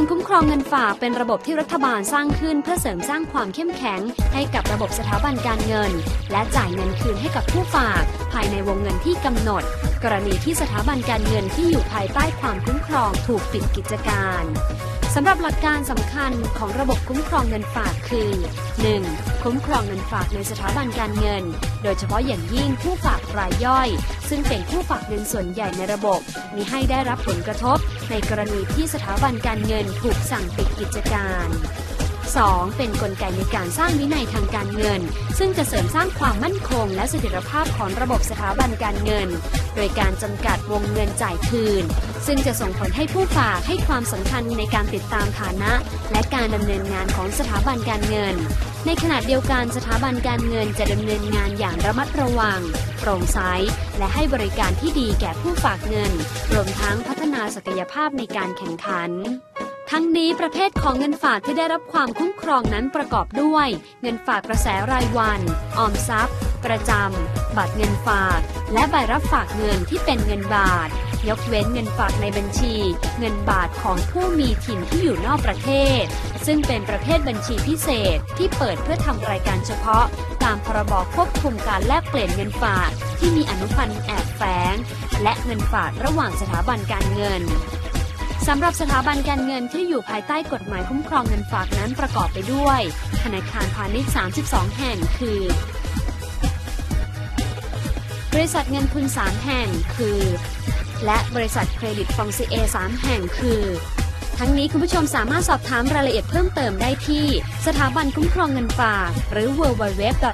นคุ้มครองเงินฝากเป็นระบบที่รัฐบาลสร้างขึ้น เพื่อเสริมสร้างความเข้มแข็ง ให้กับระบบสถาบันการเงิน และจ่ายเงินคืนให้กับผู้ฝาก ภายในวงเงินที่กำหนด กรณีที่สถาบันการเงินที่อยู่ภายใต้ความคุ้มครองถูกปิดกิจการสำหรับหลักการสำคัญของระบบคุ้มครองเงินฝากคือ 1. คุ้มครองเงินฝากในสถาบันการเงิน โดยเฉพาะอย่างยิ่งผู้ฝากรายย่อย ซึ่งเป็นผู้ฝากเงินส่วนใหญ่ในระบบ มีให้ได้รับผลกระทบ ในกรณีที่สถาบันการเงินถูกสั่งปิดกิจการ 2. เป็นนกลไกในการสร้างวินัยทางการเงิน ซึ่งจะเสริมสร้างความมั่นคง และเสถียรภาพของระบบสถาบันการเงิน โดยการจำกัดวงเงินจ่ายคืน ซึ่งจะส่งผลให้ผู้ฝากให้ความสำคัญในการติดตามฐานะ และการดำเนินงานของสถาบันการเงิน ในขณะเดียวกันสถาบันการเงินจะดำเนินงานอย่างระมัดระวังโปร่งใสและให้บริการที่ดีแก่ผู้ฝากเงิน รวมทั้งพัฒนาศักยภาพในการแข่งขัน ทั้งนี้ประเภทของเงินฝากที่ได้รับความคุ้มครองนั้นประกอบด้วย เงินฝากกระแสรายวัน ออมทรัพย์ ประจำ บัตรเงินฝาก และใบรับฝากเงินที่เป็นเงินบาท ยกเว้นเงินฝากในบัญชี เงินบาทของผู้มีถิ่นที่อยู่นอกประเทศ ซึ่งเป็นประเภทบัญชีพิเศษที่เปิดเพื่อทำรายการเฉพาะ ตามพรบควบคุมการแลกเปลี่ยนเงินฝากที่มีอนุพันธ์แอบแฝงและเงินฝากระหว่างสถาบันการเงิน สำหรับสถาบันการเงินที่อยู่ภายใต้กฎหมายคุ้มครองเงินฝากนั้นประกอบไปด้วย ธนาคารพาณิชย์ 32 แห่ง คือ บริษัทเงินทุน 3 แห่ง คือ และบริษัทเครดิตฟองซีเอ 3 แห่ง คือ ทั้งนี้คุณผู้ชมสามารถสอบถามรายละเอียดเพิ่มเติมได้ที่ สถาบันคุ้มครองเงินฝาก หรือ www.dpa.or.th